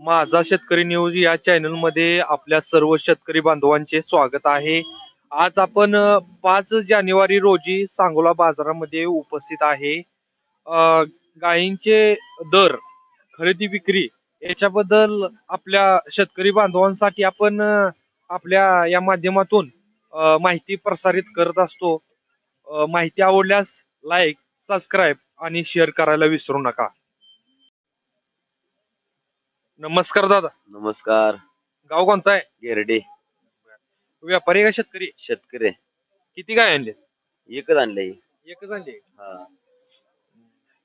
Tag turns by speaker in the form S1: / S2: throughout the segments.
S1: माझा शेतकरी न्यूज या चॅनलमध्ये आपल्या सर्व शेतकरी बांधवांचे स्वागत आहे. आज आपण पाच जानेवारी रोजी सांगोला बाजारामध्ये उपस्थित आहे. गायींचे दर खरेदी विक्री याच्याबद्दल आपल्या शेतकरी बांधवांसाठी आपण आपल्या या माध्यमातून माहिती प्रसारित करत असतो. माहिती आवडल्यास लाईक सबस्क्राईब आणि शेअर करायला विसरू नका. नमस्कार दादा.
S2: नमस्कार.
S1: गाव कोणता आहे?
S2: गिरडे
S1: व्यापारी का शेतकरी?
S2: शेतकरी.
S1: किती गाय आणले?
S2: एकच आणलंय
S1: एकच आणले?
S2: हा.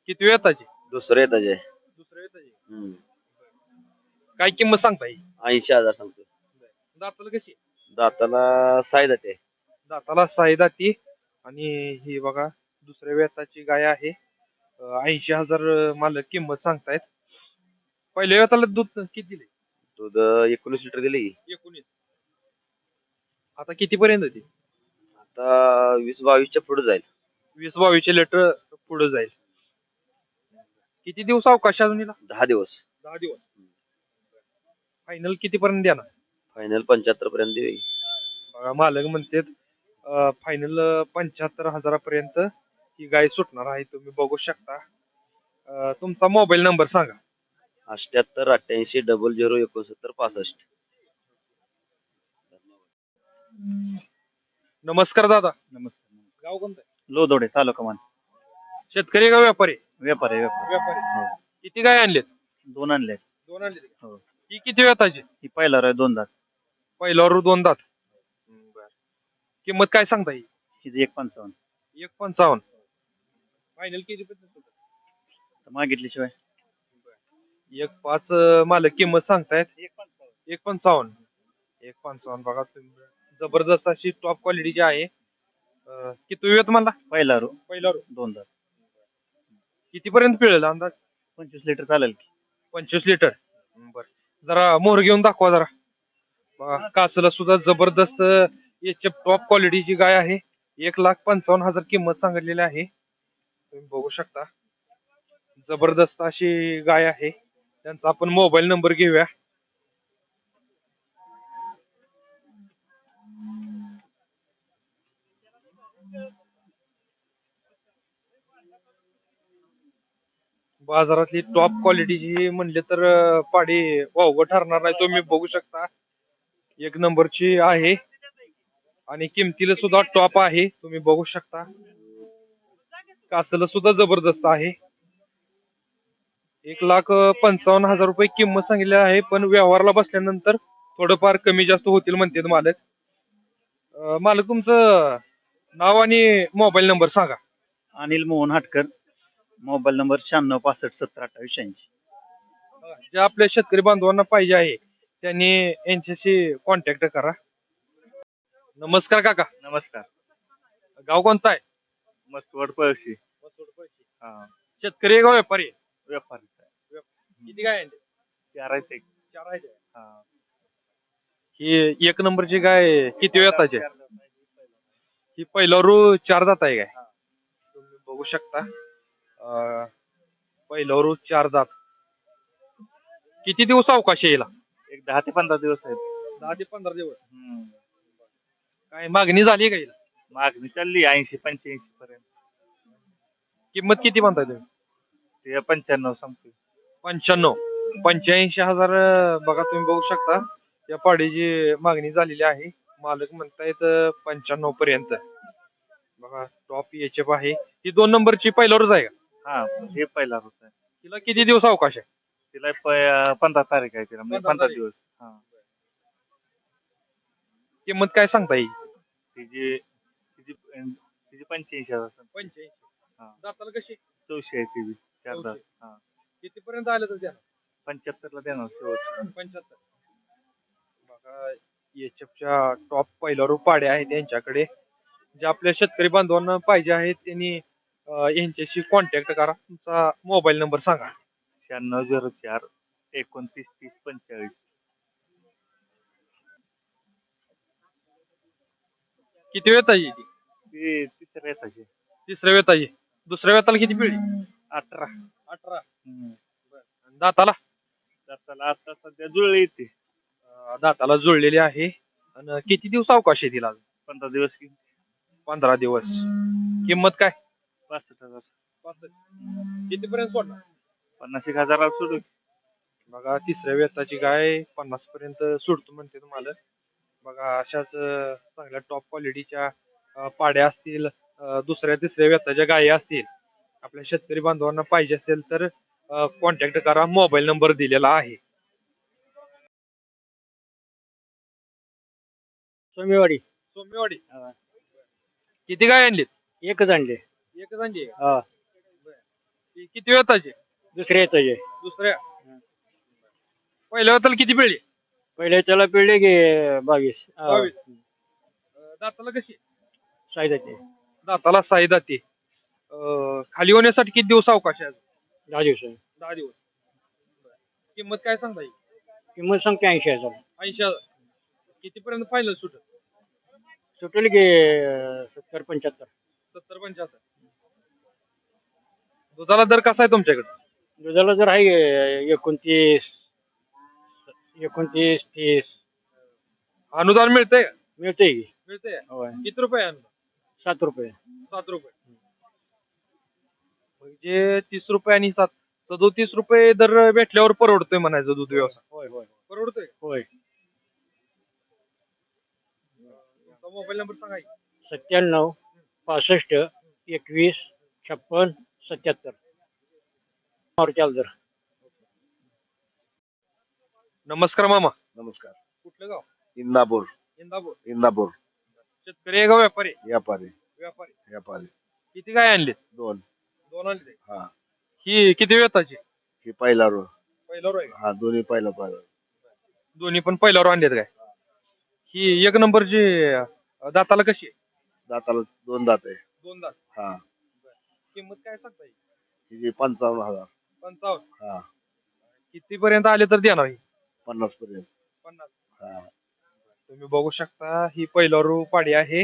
S1: किती वेताची
S2: दुसरं येत आहे
S1: दुसऱ्या वेताची
S2: हम्म.
S1: काय किंमत सांगता येईल
S2: ऐंशी हजार सांगतो
S1: दाताला कशी?
S2: दाताला साय जाते
S1: दाताला साई दाती आणि ही बघा दुसऱ्या वेताची गाय आहे. ऐंशी हजार मालक किंमत सांगतायत. पहिल्या वेताला दूध किती दिले?
S2: दूध एकोणीस लिटर दिले. की
S1: एकोणीस. आता किती पर्यंत ती
S2: आता वीस बावीसच्या पुढे जाईल.
S1: वीस बावीसशे लिटर पुढे जाईल. किती दिवस अवकाश अजून हिला?
S2: दहा दिवस.
S1: दहा दिवस. फायनल किती पर्यंत द्या ना
S2: फायनल पंच्याहत्तर पर्यंत देऊ
S1: बघा मालक म्हणतात फायनल पंच्याहत्तर हजारापर्यंत ही गाय सुटणार आहे. तुम्ही बघू शकता. अं, तुमचा मोबाईल नंबर सांगा.
S2: अठ्याहत्तर अठ्ठ्याऐंशी डबल झिरो एकोणसत्तर पासष्ट.
S1: नमस्कार दादा.
S3: नमस्कार.
S1: गाव कोणतं? आहे?
S3: लोदोडे तालुका मान.
S1: शेतकरी का व्यापारी?
S3: व्यापार आहे व्यापार.
S1: व्यापारी.
S3: हो.
S1: किती गाय आणलेत?
S3: दोन आणले
S1: दोन आणले
S3: हो.
S1: ही किती वेताची
S3: ही पहिला आहे दोन दात.
S1: पहिल्यावर दोन दात. किंमत काय सांगता येईल
S3: हिचं एक पंचावन्न.
S1: एक पंचावन्न. फायनल किती
S3: तर मागितल्याशिवाय.
S1: एक पाच अं, मालक किंमत सांगतायत.
S3: एक पंचावन्न.
S1: एक पंचावन्न. एक पंचावन्न बघा तुम्ही. जबरदस्त अशी टॉप क्वालिटीची आहे. अं, किती वेळ मला
S3: पहिला रो
S1: पहिला
S3: दोन दात
S1: किती पर्यंत पिळेल अंदाज?
S3: पंचवीस लिटर चालेल की.
S1: पंचवीस लिटर बर. जरा मोहर घेऊन दाखवा जरा. बघा कासला सुद्धा जबरदस्त याचे टॉप क्वालिटीची गाय आहे. एक लाख पंचावन्न हजार किंमत सांगितलेली आहे. तुम्ही बघू शकता. जबरदस्त अशी गाय आहे. त्यांचा आपण मोबाईल नंबर घेऊया. बाजारातली टॉप क्वालिटीची म्हणले तर पाडी वाव ठरणार नाही तुम्ही बघू शकता. एक नंबरची आहे. आणि किमतीला सुद्धा टॉप आहे तुम्ही बघू शकता. कासला सुद्धा जबरदस्त आहे. एक लाख पंचावन्न हजार रुपये किंमत सांगितली आहे पण व्यवहारला बसल्यानंतर थोडंफार कमी जास्त होतील म्हणतात मालक. अं, मालक तुमचं नाव आणि मोबाईल नंबर सांगा.
S3: अनिल मोहन हाटकर मोबाईल नंबर शहाण्णव पासष्ट सत्तर अठ्ठावीस शहाऐंशी.
S1: जे आपल्या शेतकरी बांधवांना पाहिजे आहे त्यांनी यांच्याशी कॉन्टॅक्ट करा. नमस्कार काका.
S3: नमस्कार.
S1: गाव कोणता आहे?
S3: मस्तवड पळशी. हा
S1: शेतकरी आहे का आहे? किती गाय आणले?
S3: एक
S1: चार आहेत.
S3: हा.
S1: ही एक नंबरची गाय किती वेताची आहे? ही पहिला रू चार दात आहे काय तुम्ही बघू शकता अं, पहिला रू चार दात किती दिवस अवकाश आहे हिला
S3: एक दहा ते पंधरा दिवस आहेत
S1: दहा ते पंधरा दिवस
S3: हम्म.
S1: काय मागणी झाली का हिला
S3: मागणी चालली ऐंशी पंच्याऐंशी पर्यंत
S1: किंमत किती म्हणताय तुम्ही
S3: ते पंच्याण्णव सांगतो
S1: पंच्याण्णव. पंच्याऐंशी हजार अं, बघा तुम्ही बघू शकता. या पाडीची मागणी झालेली आहे. मालक म्हणतायत अं, पंच्याण्णव पर्यंत. बघा टॉप एच एफ आहे. ती दोन नंबरची पहिल्यावरच आहे का?
S3: हा हे पहिला रोज आहे.
S1: तिला किती दिवस अवकाश आहे?
S3: तिला प- पंधरा तारीख आहे तिला. म्हणजे
S1: पंधरा
S3: पंधरा
S1: तारीख.
S3: दिवस. हा.
S1: किंमत काय सांगता येईल?
S3: तिची तिची तिची पंच्याऐंशी हजार.
S1: पंच्याऐंशी.
S3: हा.
S1: दाताला कशी?
S3: चौशे आहे तिची चार हा.
S1: किती पर्यंत आलं तर द्या
S3: पंच्याहत्तर ला देणार शेवट
S1: पंच्याहत्तर. बघा एच च्या टॉप पहिल्यावर पाडे आहेत त्यांच्याकडे जे आपल्या शेतकरी बांधवांना पाहिजे आहेत त्यांनी यांच्याशी कॉन्टॅक्ट करा. तुमचा मोबाईल नंबर सांगा.
S3: शहाण्णव झिरो चार एकोणतीस तीस पंचेचाळीस.
S1: किती वेळ आहे ती?
S3: तिसऱ्या येताची.
S1: तिसऱ्या वेळ आहे. दुसऱ्या वेताला किती पिळी
S3: अठरा.
S1: अठरा. दाताला?
S3: दाताला आता सध्या जुळले येते
S1: अं, दाताला जुळलेली आहे. आणि किती दिवस अवकाश आहे तिला अजून?
S3: पंधरा दिवस की.
S1: पंधरा दिवस. किंमत काय?
S3: पासष्ट हजार.
S1: किती पर्यंत सोडणार?
S3: पन्नास एक हजाराला सोडू.
S1: बघा तिसऱ्या वेताची गाय पन्नास पर्यंत सोडतो म्हणते तुम्हाला. बघा अशाच अं, चांगल्या टॉप क्वालिटीच्या पाड्या असतील अं, दुसऱ्या तिसऱ्या वेताच्या गायी असतील. आपल्या शेतकरी बांधवांना पाहिजे असेल तर कॉन्टॅक्ट करा. मोबाईल नंबर दिलेला आहे.
S4: सोमेवाडी.
S1: सोमेवाडी.
S4: हा.
S1: किती गाय आणलीत?
S4: एकच आणले.
S1: एकच आणली? आहे?
S4: हा.
S1: ती किती वेताची?
S4: दुसऱ्याच आहे
S1: दुसऱ्या? पहिल्या वेताला किती पिळली?
S4: पहिले त्याला पिळले गे बावीस. हा.
S1: दाताला कशी?
S4: साईदाचे
S1: दाताला साई दाते. अं, खाली होण्यासाठी किती दिवस अवकाश आहे अजून?
S4: दहा दिवस आहे.
S1: दहा दिवस. किंमत काय सांगता येईल?
S4: किंमत सांगते ऐंशी हजार.
S1: ऐंशी हजार. किती पर्यंत फायनल सुट
S4: सुटेल गे सत्तर पंच्याहत्तर.
S1: सत्तर पंच्याहत्तर. दुधाला दर कसा आहे तुमच्याकडे?
S4: दुधाला जर आहे एकोणतीस एकोणतीस तीस.
S1: अनुदान मिळतंय का?
S4: मिळते की.
S1: मिळतंय
S4: होय.
S1: किती रुपये आहे अनुदान?
S4: सात रुपये.
S1: सात रुपये. म्हणजे तीस रुपये आणि सात. सदोतीस रुपये दर भेटल्यावर परवडतोय म्हणायचं दूध व्यवसाय.
S4: होय होय
S1: परवडतोय?
S4: होय.
S1: तुमचा मोबाईल नंबर सांगा की.
S4: सत्त्याण्णव पासष्ट एकवीस छप्पन सत्याहत्तर. चालतर
S1: नमस्कार मामा.
S5: नमस्कार.
S1: कुठलं गाव?
S5: इंदापूर.
S1: इंदापूर.
S5: इंदापूर.
S1: शेतकरी आहे का व्यापारी?
S5: व्यापारी.
S1: व्यापारी.
S5: व्यापारी.
S1: किती काय आणले
S5: दोन.
S1: दोन आणले.
S5: हा.
S1: ही किती वेताची
S5: ही पहिला रो
S1: पहिला रो आहे. का?
S5: हा दोन्ही पहिला पहिला.
S1: दोन्ही पण पहिल्यावर आणलेत काय? ही एक नंबरची अं, दाताला कशी आहे?
S5: दाताला दोन दात आहे.
S1: दोन दात.
S5: हा.
S1: किंमत काय सांगता येईल?
S5: हिची पंचावन्न हजार.
S1: पंचावन्न.
S5: हा.
S1: किती पर्यंत आले तर देणार ही?
S5: पन्नास पर्यंत
S1: पन्नास.
S5: हा.
S1: तुम्ही बघू शकता ही पहिला रो पाडी आहे.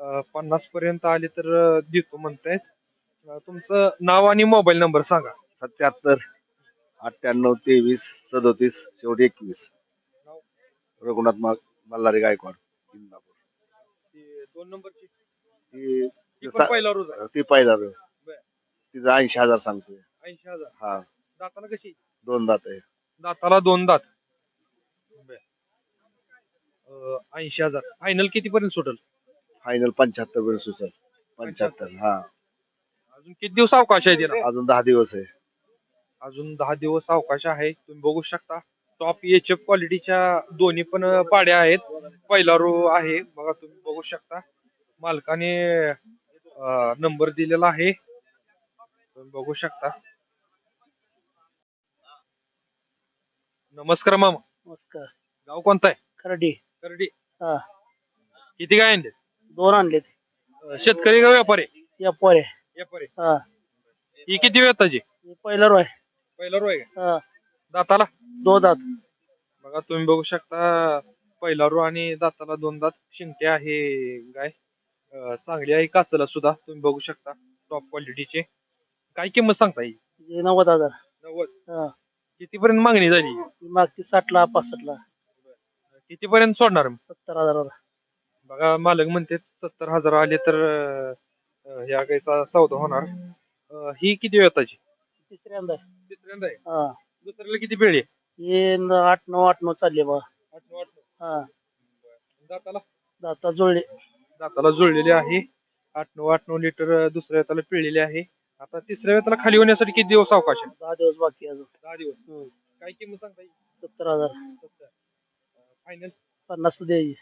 S1: अं, पन्नास पर्यंत आले तर अं, देतो म्हणतायत. तुमचं नाव आणि मोबाईल नंबर सांगा.
S5: सत्याहत्तर अठ्ठ्याण्णव तेवीस सदोतीस शेवटी एकवीस. रघुनाथ मा- मल्हारी गायकवाड इंदापूर.
S1: ती दोन नंबरची.
S5: ही
S1: ती
S5: ती
S1: पण
S5: सा-
S1: पहिला रोज आहे.
S5: ती पहिला रो
S1: बर.
S5: तिचा ऐंशी हजार सांगतोय.
S1: ऐंशी हजार.
S5: हा.
S1: दाताला कशी?
S5: दोन दात आहे.
S1: दाताला दोन दात. ऐंशी हजार. फायनल किती पर्यंत सुटेल?
S5: फायनल पंच्याहत्तर पर्यंत सुचल पंच्याहत्तर हा.
S1: अजून किती दिवस अवकाश आहे तिला?
S5: अजून दहा दिवस आहे.
S1: अजून दहा दिवस अवकाश आहे. तुम्ही बघू शकता टॉप एच एफ क्वालिटीच्या दोन्ही पण पाड्या आहेत. पहिला रो आहे. बघा तुम्ही बघू शकता. मालकाने नंबर दिलेला आहे. तुम्ही बघू शकता. नमस्कार मामा.
S4: नमस्कार.
S1: गाव कोणता आहे?
S4: खरडी
S1: करडी.
S4: हा.
S1: किती काय आणले
S4: दोन आणले
S1: शेतकरी का व्यापारी?
S4: या पोरे हा.
S1: ही किती वेताची
S4: पहिला रोय.
S1: पहिला रो आहे का?
S4: हा.
S1: दाताला?
S4: दो दात.
S1: बघा तुम्ही बघू शकता पहिला रो आणि दाताला दोन दात. शिंगटे आहे गाय. अं, चांगली आहे कासला सुद्धा. तुम्ही बघू शकता टॉप क्वालिटीचे काय किंमत सांगता येईल
S4: हे नव्वद हजार.
S1: नव्वद?
S4: हा.
S1: किती पर्यंत मागणी झाली?
S4: ती मागती साठला पासष्टला
S1: किती पर्यंत सोडणार? मग?
S4: सत्तर हजाराला.
S1: बघा मालक म्हणते सत्तर हजार आले तर अं, ह्या गायचा सौदा होणार. अं, ही किती वेताची
S4: तिसऱ्यांदा आहे.
S1: तिसऱ्यांदा आहे.
S4: हा.
S1: दुसऱ्याला किती पिळी
S4: हे न- आठ नऊ आठ नऊ चालले बा.
S1: आठ नऊ आठ नऊ.
S4: हा.
S1: दाताला?
S4: दाता जुळले.
S1: दाताला जुळलेली आहे. आठ नऊ आठ नऊ लिटर दुसऱ्या वेताला पिळलेली आहे. आता तिसऱ्या वेताला खाली होण्यासाठी किती दिवस अवकाश आहे?
S4: दहा दिवस बाकी आहे अजून.
S1: दहा दिवस.
S4: हम्म.
S1: काय किंमत सांगता येईल?
S4: सत्तर हजार.
S1: फायनल
S4: पन्नास तर द्यायची.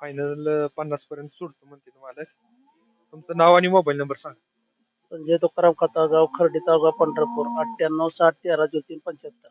S1: फायनल पन्नास पर्यंत सोडतो म्हणते तुम्हाला. तुमचं नाव आणि मोबाईल नंबर सांगा.
S4: संजय तुकाराम खतागाव खर्डी तालुका पंढरपूर अठ्ठ्याण्णव साठ तेरा ज्योतीन पंच्याहत्तर.